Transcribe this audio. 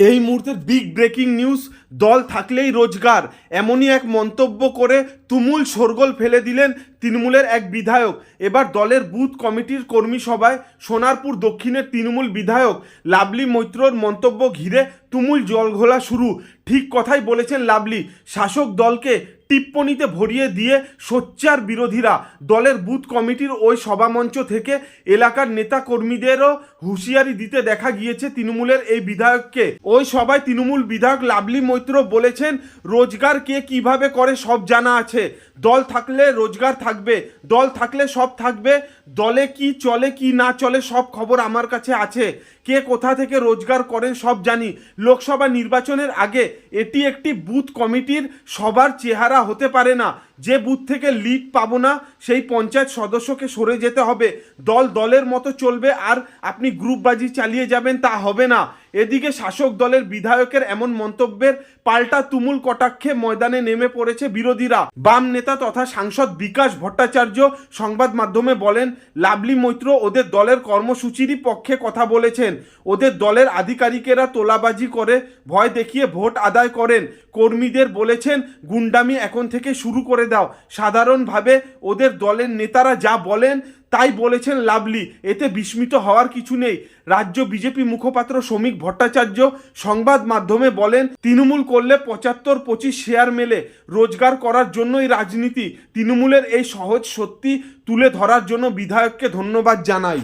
এই মুহূর্তের big breaking news দল থাকলেই রোজগার। এমনই এক মন্তব্য করে তুমুল শোরগোল ফেলে দিলেন তৃণমূলের এক বিধায়ক। এবার দলের বুথ কমিটির কর্মী সভায় সোনারপুর দক্ষিণের তৃণমূল বিধায়ক লাভলি মৈত্রর মন্তব্য ঘিরে তুমুল জলঘোলা শুরু। ঠিক কথাই বলেছেন লাভলি শাসক দলকে টিপ্পনিতে ভরিয়ে দিয়ে সোচ্চার বিরোধীরা। দলের বুথ কমিটির ওই সভামঞ্চ থেকে এলাকার নেতা কর্মীদেরও হুঁশিয়ারি দিতে দেখা গিয়েছে তৃণমূলের এই বিধায়ককে। ওই সভায় তৃণমূল বিধায়ক লাভলি মৈত্র বলেছেন, রোজগার কে কীভাবে করে সব জানা আছে। দল থাকলে রোজগার থাকবে, দল থাকলে সব থাকবে, দলে কি চলে কি না চলে সব খবর আমার কাছে আছে। কে কোথা থেকে রোজগার করেন সব জানি। লোকসভা নির্বাচনের আগে এটি একটি বুথ কমিটির সবার চেহারা হতে পারে না। যে বুথ থেকে লিড পাবো না, সেই পঞ্চায়েত সদস্যকে সরে যেতে হবে। দল দলের মতো চলবে আর আপনি গ্রুপবাজি চালিয়ে যাবেন তা হবে না। এদিকে শাসক দলের বিধায়কের এমন মন্তব্যের পাল্টা তুমুল কটাক্ষে ময়দানে নেমে পড়েছে বিরোধীরা। বাম নেতা তথা সাংসদ বিকাশ ভট্টাচার্য সংবাদ মাধ্যমে বলেন লাভলি মৈত্র ওদের দলের কর্মসূচিরই পক্ষে কথা বলেছেন। ওদের দলের আধিকারিকেরা তোলাবাজি করে ভয় দেখিয়ে ভোট আদায় করেন। কর্মীদের বলেছেন, গুন্ডামি এখন থেকে শুরু করে দাও। সাধারণভাবে ওদের দলের নেতারা যা বলেন তাই বলেছেন লাভলি এতে বিস্মিত হওয়ার কিছু নেই। রাজ্য বিজেপি মুখপাত্র শ্রমিক ভট্টাচার্য সংবাদ মাধ্যমে বলেন, তৃণমূল করলে পঁচাত্তর পঁচিশ শেয়ার মেলে। রোজগার করার জন্যই রাজনীতি। তৃণমূলের এই সহজ সত্যি তুলে ধরার জন্য বিধায়ককে ধন্যবাদ জানাই।